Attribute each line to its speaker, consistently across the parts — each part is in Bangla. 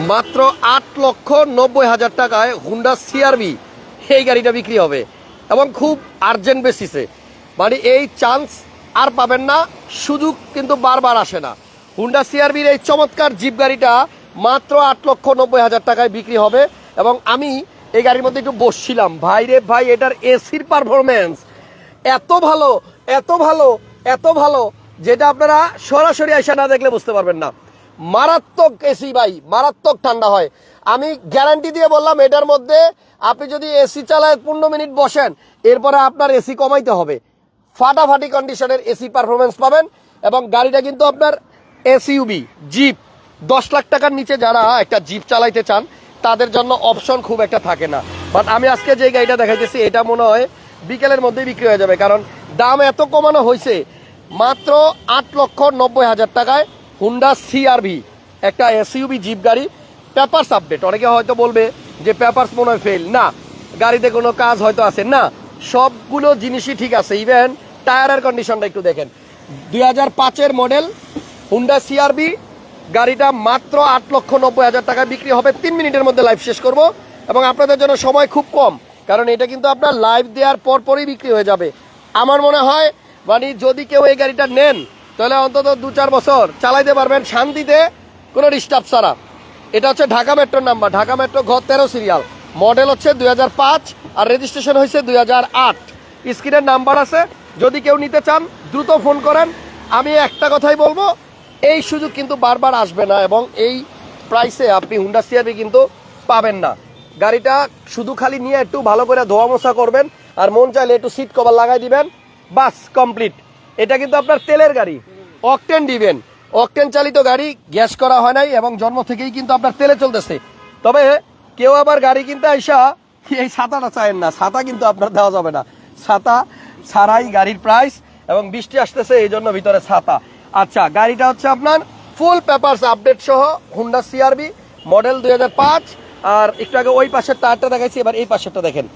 Speaker 1: মাত্র আট লক্ষ নব্বই হাজার টাকায় হুন্ডা সিআরবি এই গাড়িটা বিক্রি হবে এবং খুব আর্জেন্ট বেসিসে মানে এই চান্স আর পাবেন না, সুযোগ কিন্তু বারবার আসে না। হুন্ডা সিআরবির এই চমৎকার জিপ গাড়িটা মাত্র আট লক্ষ নব্বই হাজার টাকায় বিক্রি হবে এবং আমি এই গাড়ির মধ্যে একটু বসছিলাম। ভাই রে ভাই, এটার এসির পারফরমেন্স এত ভালো এত ভালো এত ভালো, যেটা আপনারা সরাসরি আইসা না দেখলে বুঝতে পারবেন না। মারাত্মক এসি ভাই, মারাত্মক ঠান্ডা হয়। আমি গ্যারান্টি দিয়ে বললাম, এটার মধ্যে আপনি যদি এসি চালায় পনেরো মিনিট বসেন, এরপরে আপনার এসি কমাইতে হবে। ফাটাফাটি কন্ডিশনের এসি পারফরমেন্স পাবেন এবং গাড়িটা কিন্তু আপনার এসইউবি জিপ দশ লাখ টাকার নিচে যারা একটা জিপ চালাইতে চান, তাদের জন্য অপশন খুব একটা থাকে না। বাট আমি আজকে যে গাড়িটা দেখাইতেছি, এটা মনে হয় বিকেলের মধ্যেই বিক্রি হয়ে যাবে। কারণ দাম এত কমানো হয়েছে মাত্র আট লক্ষ নব্বই হাজার টাকায় হুন্ডা সিআরভি একটা এসইউবি জিপ গাড়ি পেপারস আপডেট অনেকে হয়তো বলবে যে পেপারস মনে হয় ফেল না, গাড়িতে কোনো কাজ হয়তো আছে। না, সবগুলো জিনিসই ঠিক আছে। ইভেন টায়ারের কন্ডিশনটা একটু দেখেন। দুই হাজার পাঁচের মডেল হুন্ডা সিআরবি গাড়িটা মাত্র আট লক্ষ নব্বই হাজার টাকায় বিক্রি হবে। তিন মিনিটের মধ্যে লাইভ শেষ করব এবং আপনাদের জন্য সময় খুব কম, কারণ এটা কিন্তু আপনার লাইভ দেওয়ার পর পরই বিক্রি হয়ে যাবে। আমার মনে হয় মানে যদি কেউ এই গাড়িটা নেন তাহলে অন্তত দু চার বছর চালাইতে পারবেন শান্তিতে, কোনো ডিস্টার্ব ছাড়া। এটা হচ্ছে ঢাকা মেট্রোর নাম্বার। ঢাকা মেট্রো ঘর তেরো সিরিয়াল। মডেল হচ্ছে দু হাজার পাঁচ আর রেজিস্ট্রেশন হয়েছে দুই স্ক্রিনের নাম্বার আছে। যদি কেউ নিতে চান, দ্রুত ফোন করেন। আমি একটা কথাই বলব, এই সুযোগ কিন্তু বারবার আসবে না এবং এই প্রাইসে আপনি হুন্ডা সিআরবি কিন্তু পাবেন না। গাড়িটা শুধু খালি নিয়ে একটু ভালো করে ধোয়া মোছা করবেন আর মন চাইলে একটু সিট কভার লাগাই দিবেন। বাস কমপ্লিট এটা কিন্তু আপনার তেলের গাড়ি। অকটেন দিবেন অকটেন চালিত গাড়ি, গ্যাস করা হয় নাই এবং জন্ম থেকেই কিন্তু আপনার তেলে চলতেছে। তবে কেউ আবার গাড়ি কিনতে আইসা, এই ছাতাটা চায়েন না, ছাতা কিন্তু আপনার দেওয়া যাবে না। ছাতা ছাড়াই গাড়ির প্রাইস এবং বৃষ্টি আসতেছে, এই জন্য ভিতরে ছাতা। আচ্ছা গাড়িটা হচ্ছে আপনার ফুল পেপারস আপডেট সহ হুন্ডা সিআরবি মডেল দুই হাজার পাঁচ। আর একটু আগে ওই পাশের টায়ারটা দেখাইছি, এবার এই পাশেরটা দেখেন।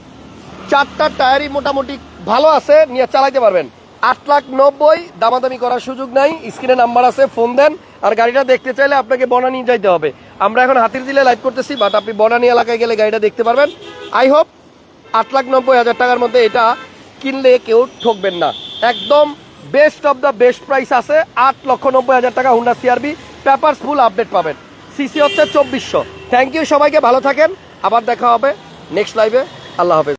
Speaker 1: চারটা টায়ারই মোটামুটি ভালো আছে, নিয়ে চালাইতে পারবেন। আট লাখ নব্বই দামাদামি করার সুযোগ নাই। স্ক্রিনে নাম্বার আছে, ফোন দেন। আর গাড়িটা দেখতে চাইলে আপনাকে বনানি যাইতে হবে। আমরা এখন হাতির দিলে লাইভ করতেছি বাট আপনি বনানি এলাকায় গেলে গাড়িটা দেখতে পারবেন। আই হোপ আট লাখ নব্বই হাজার টাকার মধ্যে এটা কিনলে কেউ ঠকবেন না। একদম best of the best price আছে। আট লক্ষ নব্বই হাজার টাকা Honda CRV papers full update পাবেন। সিসি হচ্ছে চব্বিশশো। থ্যাংক ইউ সবাইকে, ভালো থাকেন। আবার দেখা হবে নেক্সট লাইভে আল্লাহ হাফেজ।